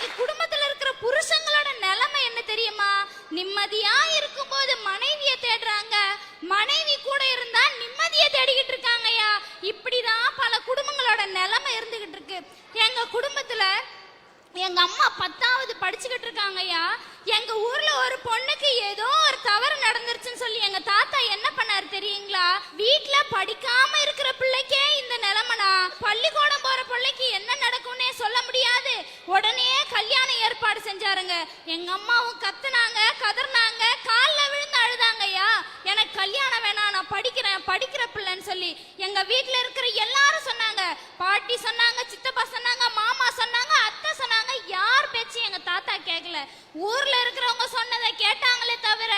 இன்னைக்கு குடும்பத்துல இருக்கிற புருஷங்களோட நிலைமை என்ன தெரியுமா? நிம்மதியா இருக்கும்போது மனைவிய தேடுறாங்க. மனைவி கூட இருந்தா நிம்மதியை தேடிக்கிட்டு இருக்காங்கயா இப்படிதான் பல குடும்பங்களோட நிலைமை இருந்துகிட்டு இருக்கு. எங்க குடும்பத்துல எங்க அம்மா பத்தாவது படிச்சுக்கிட்டு இருக்காங்கய்யா. எங்க ஊர்ல ஒரு பொண்ணுக்கு ஏதோ ஒரு தவறு நடந்துருச்சுன்னு சொல்லி எங்க தாத்தா என்ன பண்ணாரு தெரியுங்களா? வீட்ல படிக்காம இருக்கிற பிள்ளைக்கே இந்த நிலைமைனா பள்ளிக்கூடம் போற பிள்ளைக்கு என்ன நடக்கும்னே சொல்ல முடியாது. உடனே கல்யாண ஏற்பாடு செஞ்சாருங்க. எங்க அம்மாவும் கத்துனாங்க கதர்னாங்க கால்ல விழுந்து அழுதாங்கய்யா எனக்கு கல்யாணம் வேணாம் நான் படிக்கிறேன் படிக்கிற பிள்ளைன்னு சொல்லி எங்க வீட்டுல இருக்கிற எல்லாரும் சொன்னாங்க. பாட்டி சொன்னாங்க சித்த சொன்னாங்க மாமா சொன்னாங்க அத்தை சொன்னாங்க யார் பேச்சு எங்க தாத்தா கேட்கல ஊர்ல இருக்கிறவங்க சொன்னதை கேட்டாங்களே தவிர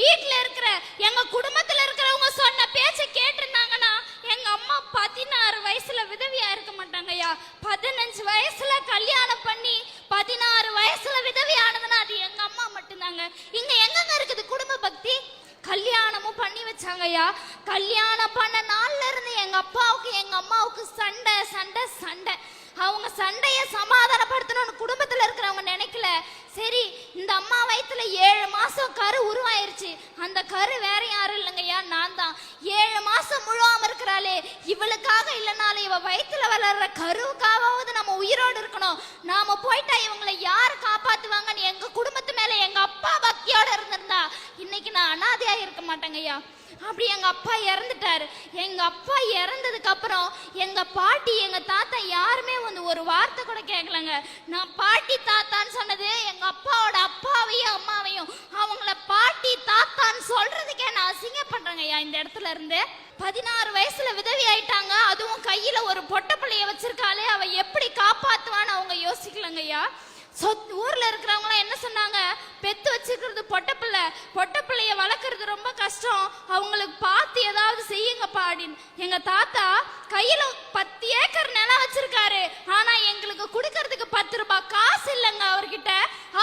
வீட்ல இருக்கிற எங்க குடும்பத்துல இருக்கிறவங்க சொன்ன பேச்ச கேட்டிருந்தாங்கன்னா எங்க அம்மா பதினாறு வயசுல விதவியா இருக்க மாட்டாங்கய்யா. பதினஞ்சு வயசுல கல்யாணம் பண்ணி பதினாறு வயசுல விதவியானதுன்னா அது எங்க அம்மா மட்டும்தாங்க. இங்க எங்கங்க இருக்குது குடும்ப பக்தி? கல்யாணமும் பண்ணி வச்சாங்கய்யா. கல்யாணம் பண்ண நாள்ல இருந்து எங்க அப்பாவுக்கு எங்க அம்மாவுக்கு சண்டை சண்டை சண்டை. அவங்க சண்டைய சமாதானப்படுத்தணும்னு குடும்பத்துல இருக்கிறவங்க நினைக்கல. சரி இந்த அம்மா வயித்துல ஏழு மாசம் கரு உருவாயிருச்சு. அந்த கரு வேற யாரும் இல்லைங்கய்யா நான் தான். ஏழு மாசம் முழுவாம இருக்கிறாளே. இவளுக்காக இல்லைனாலும் இவ வயித்துல வளர்ற கருவுக்காவது நம்ம உயிரோடு இருக்கணும். நாம போயிட்டா இவங்களை யார் காப்பாத்துவாங்கன்னு எங்க குடும்பத்து மேல மாட்டாங்க ஐயா அப்படி எங்க அப்பா இறந்துட்டாரு. எங்க அப்பா இறந்ததுக்கு அப்புறம் எங்க பாட்டி எங்க தாத்தா யாருமே வந்து ஒரு வார்த்தை கூட கேட்கலங்க நான் பாட்டி தாத்தான்னு சொன்னது எங்க அப்பாவோட அப்பாவையும் அம்மாவையும். அவங்கள பாட்டி தாத்தான்னு சொல்றதுக்கே நான் அசிங்கப்படுறேங்க ஐயா இந்த இடத்துல இருந்து. பதினாறு வயசுல விதவி ஆயிட்டாங்க. அதுவும் கையில ஒரு பொட்டப்பிள்ளைய வச்சிருக்காளே. அவ எப்படி காப்பாத்துவான்னு அவங்க யோசிக்கலங்க ஐயா சொத் ஊர்ல இருக்கிறவங்களாம் என்ன சொன்னாங்க? பெத்து வச்சிருக்கிறது பொட்டப்பிள்ளை பொட்டப்பிள்ளைய வளர்க்கறது ரொம்ப கஷ்டம். அவங்களுக்கு பார்த்து ஏதாவது செய்யுங்கப்பா அப்படின்னு. எங்க தாத்தா கையில பத்து ஏக்கர் நிலம் வச்சிருக்காரு. ஆனா எங்களுக்கு கொடுக்கறதுக்கு பத்து ரூபாய் காசு இல்லைங்க அவர்கிட்ட.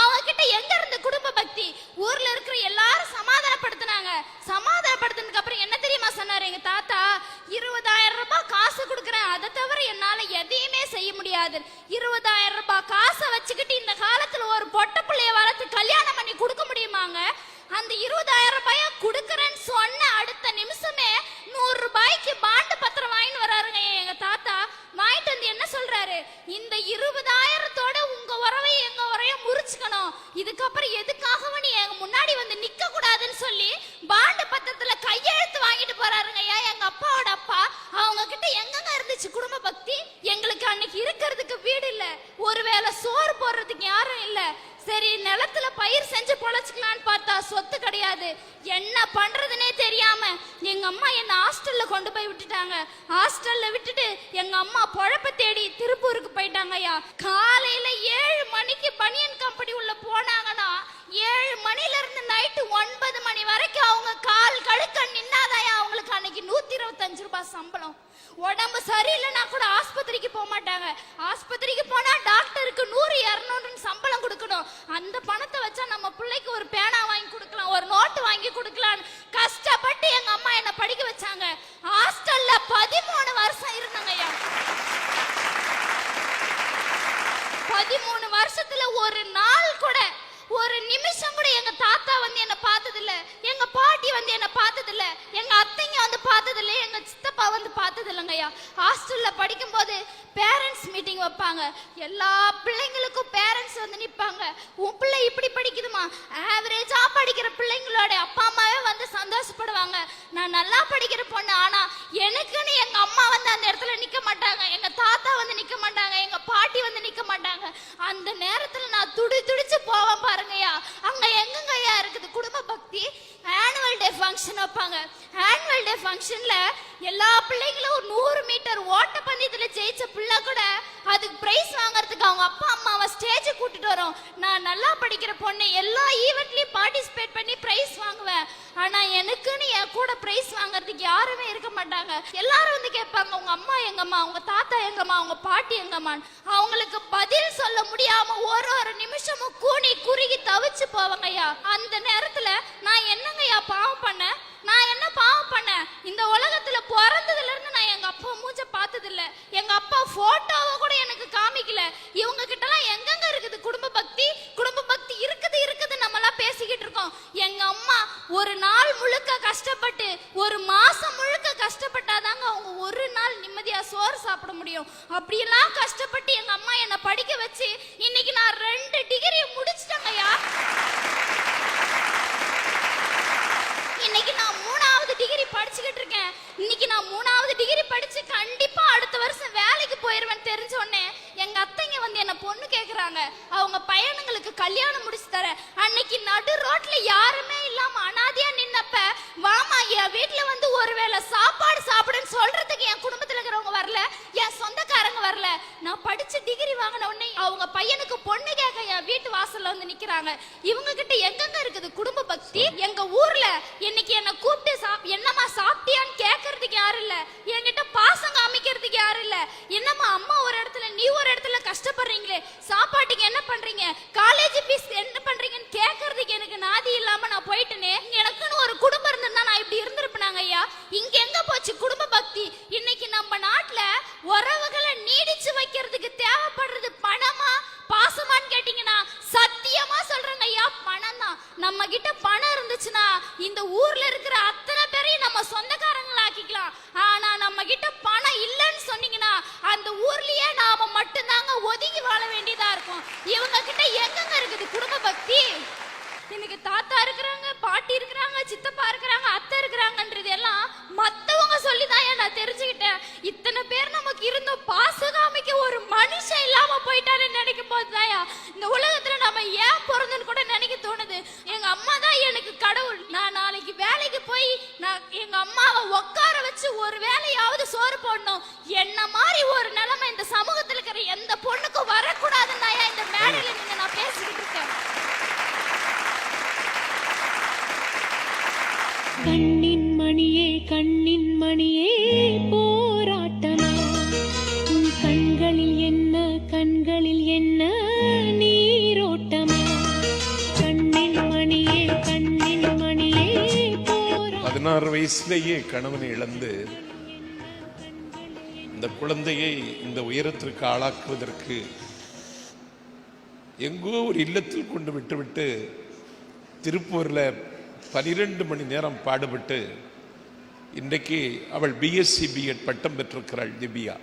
அவங்கிட்ட எங்க இருந்து குடும்ப பக்தி? ஊர்ல இருக்கிற எல்லாரும் சமாதானப்படுத்தினாங்க. சமாதானப்படுத்தினதுக்கு அப்புறம் என்ன தெரியுமா சொன்னாரு எங்க தாத்தா? இருபதாயிரம் ரூபாய் காசு கொடுக்குறேன். அதை தவிர என்னால எதையுமே செய்ய முடியாது. இருபதாயிரம் ரூபாய் காசு வச்சுக்கிட்டு இந்த காலத்துல ஒரு பொட்ட பிள்ளைய வளர்த்து கல்யாணம் பண்ணி கொடுக்க முடியுமாங்க அந்த இருபதாயிரம் ரூபாய கொடுக்கறேன்னு சொன்ன அடுத்த நிமிஷமே நூறு ரூபாய்க்கு பாண்டு பத்திரம் வாங்கிட்டு வராருங்க எங்க தாத்தா வாங்கிட்டு வந்து என்ன சொல்றாரு இந்த இருபதாயிரத்தோட உங்க உறவையும் எங்க உரையும் முறிச்சுக்கணும் இதுக்கப்புறம் எதுக்காகவும் நீ எங்க முன்னாடி வந்து நிக்க கூடாதுன்னு சொல்லி பாண்டு பத்திரத்துல கையெழுத்து வாங்கிட்டு போறாருங்க ஐயா. எங்க அப்பாவோட அப்பா. அவங்க கிட்ட எங்கங்க இருந்துச்சு குடும்ப பக்தி? எங்களுக்கு அன்னைக்கு இருக்கிறதுக்கு வீடு இல்ல. ஒருவேளை சோறு போடுறதுக்கு யாரும் இல்ல. சரி நிலத்துல பயிர் செஞ்சு பொழைச்சிக்கலான்னு பார்த்தா சொத்து கிடையாது. என்ன பண்றதுனே தெரியாம எங்க அம்மா என்ன ஹாஸ்டல்ல கொண்டு போய் விட்டுட்டாங்க. ஹாஸ்டல்ல விட்டுட்டு எங்க அம்மா பொழப்ப தேடி திருப்பூருக்கு போயிட்டாங்க ஐயா. காலையில ஏழு மணிக்கு பனியன் கம்பெனி உள்ள போனாங்கன்னா ஏழு மணில இருந்து நைட்டு ஒன்பது மணி வரைக்கும் அவங்க கால் கழுக்க நின்னாதாயா? அவங்களுக்கு அன்னைக்கு நூத்தி இருபத்தஞ்சு ரூபாய் சம்பளம். உடம்பு சரியில்லைன்னா கூட ஆஸ்பத்திரிக்கு போக மாட்டாங்க. ஆஸ்பத்திரிக்கு போனா டாக்டருக்கு நூறு இரநூறுன்னு சம்பளம் கொடுக்கணும். அந்த பணத்தை வச்சா நம்ம பிள்ளைக்கு ஒரு பேனா வாங்கி கொடுக்கலாம் ஒரு நோட்டு வாங்கி கொடுக்கலான்னு கஷ்டப்பட்டு எங்க அம்மா என்ன படிக்க வச்சாங்க. ஹாஸ்டல்ல பதிமூணு வருஷம் இருந்தாங்கய்யா. பதிமூணு வருஷத்துல ஒரு நாள் கூட ஒரு நிமிஷம் கூட எங்க தாத்தா வந்து என்ன பார்த்தது இல்ல எங்க பாட்டி வந்து என்ன பார்த்தது இல்ல எங்க அத்தைங்க வந்து பார்த்தது இல்ல எங்க சித்தப்பா வந்து பார்த்தது இல்லைங்கய்யா ஹாஸ்டல்ல படிக்கும்போது பேரண்ட்ஸ் மீட்டிங் வைப்பாங்க. எல்லா பிள்ளைங்களுக்கும் பேரண்ட்ஸ் வந்து நிற்பாங்க உன் பிள்ளை இப்படி படிக்குதுமா? ஆவரேஜா படிக்கிற பிள்ளைங்களோட அப்பா அம்மாவே வந்து சந்தோஷப்படுவாங்க. நான் நல்லா படிக்கிற பொண்ணு ஆனா எனக்குன்னு எங்க அம்மா வந்து அந்த இடத்துல நிக்க மாட்டாங்க எங்க தாத்தா வந்து நிக்க மாட்டாங்க எங்க பாட்டி வந்து நிக்க மாட்டாங்க அந்த நேரத்துல நான் துடி துடிச்சு போவேன் பாருங்கய்யா அங்க எங்கங்கய்யா இருக்குது குடும்ப பக்தி ஆனுவல் டே போவாங்க ஆனுவல் டே ஃபங்க்ஷன்ல எல்லா பிள்ளைங்களும் ஒரு நூறு மீட்டர் ஓட்ட பந்தயத்துல ஜெயிச்ச பிள்ளை கூட அதுக்கு பிரைஸ் வாங்குறதுக்கு அவங்க அப்பா அம்மாவை ஸ்டேஜ் கூட்டிட்டு வரோம். நான் நல்லா படிக்கிற பொண்ணு எல்லா ஈவெண்ட்லயும் பார்ட்டிசிபேட் பண்ணி பிரைஸ் வாங்குவேன். ஆனா எனக்குன்னு என் கூட பிரைஸ் வாங்குறதுக்கு யாருமே இருக்க மாட்டாங்க. எல்லாரும் வந்து கேட்பாங்க உங்க அம்மா எங்கம்மா? உங்க தாத்தா எங்கம்மா? உங்க பாட்டி எங்கம்மான்னு? அவங்களுக்கு பதில் சொல்ல முடியாம ஒரு ஒரு நிமிஷமும் கூனி குறுகி தவிச்சு போவாங்கய்யா. அந்த நேரத்துல நான் என்னங்கய்யா பாவம் பண்ணேன்? நான் என்ன பாவம் பண்ண இந்த உலகத்துல பிறந்ததுல இருந்து நான் எங்க அப்பா மூச்ச பார்த்தது இல்ல எங்க அப்பா போட்டோவை கூட எனக்கு காமிக்கல. இவங்க இன்னைக்கு நான் மூணாவது டிகிரி படிச்சுக்கிட்டு இருக்கேன். இன்னைக்கு நான் மூணாவது டிகிரி படிச்சு கண்டிப்பா அடுத்த வருஷம் வேலைக்கு போயிருவேன் தெரிஞ்ச உடனே எங்க அத்தைங்க வந்து என்ன பொண்ணு கேக்குறாங்க. அவங்க பையனுங்களுக்கு கல்யாணம் முடிச்சு தர அன்னைக்கு நடு ரோட்ல யாருமே இல்லாம அனாதையா நின்னப்ப வாமா என் வீட்டுல வந்து ஒருவேளை சாப்பாடு சாப்பிடுன்னு சொல்றதுக்கு என் குடும்பத்துல இருக்கிறவங்க வரல என் சொந்தக்காரங்க வரல. நான் படிச்சு டிகிரி வாங்கின உடனே அவங்க பையனுக்கு பொண்ணு கேட்க என் வீட்டு வாசல்ல வந்து நிக்கிறாங்க. இவங்க கிட்ட எங்கெங்க இருக்குது குடும்ப பக்தி? எங்க ஊர்ல இன்னைக்கு நம்ம கிட்ட பணம் இருந்துச்சுன்னா இந்த ஊர்ல இருக்கிற அத்தனை பேரையும் நம்ம சொந்தக்காரங்களா ஆக்கிக்கலாம் ஆனா நம்ம கிட்ட பணம் இல்லைன்னு சொன்னீங்கன்னா அந்த ஊர்லயே நாம மட்டும்தாங்க ஒதுங்கி வாழ வேண்டியதா இருக்கும். இவங்க கிட்ட எங்கெங்க இருக்குது குடும்ப பக்தி? இன்னைக்கு தாத்தா இருக்கிறாங்க பாட்டி இருக்கிறாங்க சித்தப்பா இருக்கிறாங்க அத்தை இருக்கிறாங்கன்றது எல்லாம் மத்தவங்க சொல்லிதான் நான் தெரிஞ்சுக்கிட்டேன். இத்தனை பேர் நமக்கு இருந்தும் பாசகாமிக்கு ஒரு மனுஷன் இல்லாம போயிட்டாருன்னு நினைக்கும் போதுதாயா இந்த உலகத்துல நம்ம ஏன் பிறந்தோம் எனக்கு கடவுள்? நான் நாளைக்கு வேலைக்கு போய் நான் எங்க அம்மாவை உட்கார வச்சு ஒரு வேலையாவது சோறு போடணும். என்ன மாதிரி ஒரு நிலைமை இந்த சமூகத்துல இருக்கிற எந்த பொண்ணுக்கும் வரக்கூடாதுன்னு தான் இந்த மேடையில நின்று நான் பேசிக்கிட்டு இருக்கேன்? கண்ணின் மணியே கண்ணின் மணியே போராட்டமா வயசுலேயே கணவனை இழந்து இந்த குழந்தையை இந்த உயரத்திற்கு ஆளாக்குவதற்கு எங்கோ ஒரு இல்லத்தில் கொண்டு விட்டுவிட்டு திருப்பூரில் பனிரெண்டு மணி நேரம் பாடுபட்டு இன்றைக்கு அவள் பிஎஸ்சி பிஎட் பட்டம் பெற்றிருக்கிறாள் திவ்யா.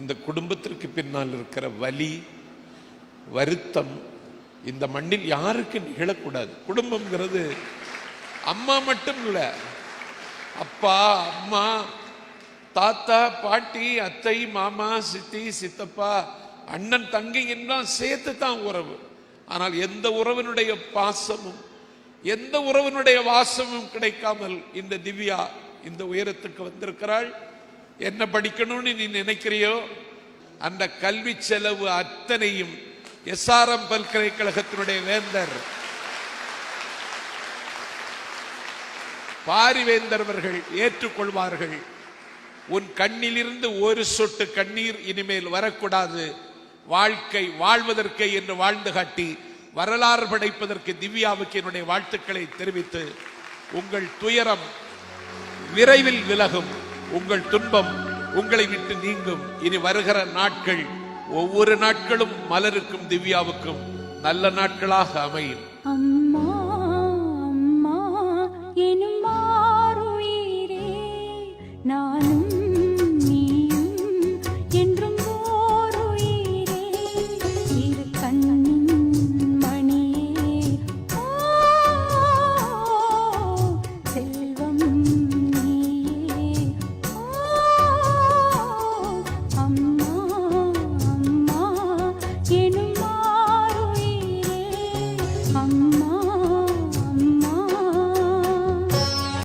இந்த குடும்பத்திற்கு பின்னால் இருக்கிற வலி வருத்தம் இந்த மண்ணில் யாருக்கு நிகழக்கூடாது. குடும்பம்ங்கிறது அம்மா மட்டும் இல்லை அப்பா அம்மா தாத்தா பாட்டி அத்தை மாமா சித்தி சித்தப்பா அண்ணன் தங்கை என்றால் சேர்த்து தான் உறவு. ஆனால் எந்த உறவினுடைய பாசமும் எந்த உறவினுடைய வாசமும் கிடைக்காமல் இந்த திவ்யா இந்த உயரத்துக்கு வந்திருக்கிறாள். என்ன படிக்கணும்னு நீ நினைக்கிறியோ? அந்த கல்வி செலவு அத்தனையும் எஸ்ஆர்எம் பல்கலைக்கழகத்தினுடைய வேந்தர் பாரிவேந்தர் அவர்கள் ஏற்றுக்கொள்வார்கள். உன் கண்ணிலிருந்து ஒரு சொட்டு கண்ணீர் இனிமேல் வரக்கூடாது. வாழ்க்கை வாழ்வதற்கு என்று வாழ்ந்து காட்டி வரலாறு படைப்பதற்கு திவ்யாவுக்கு என்னுடைய வாழ்த்துக்களை தெரிவித்து உங்கள் துயரம் விரைவில் விலகும். உங்கள் துன்பம் உங்களை விட்டு நீங்கும். இனி வருகிற நாட்கள் ஒவ்வொரு நாட்களும் மலருக்கும் திவ்யாவுக்கும். நல்ல நாட்களாக அமையும்.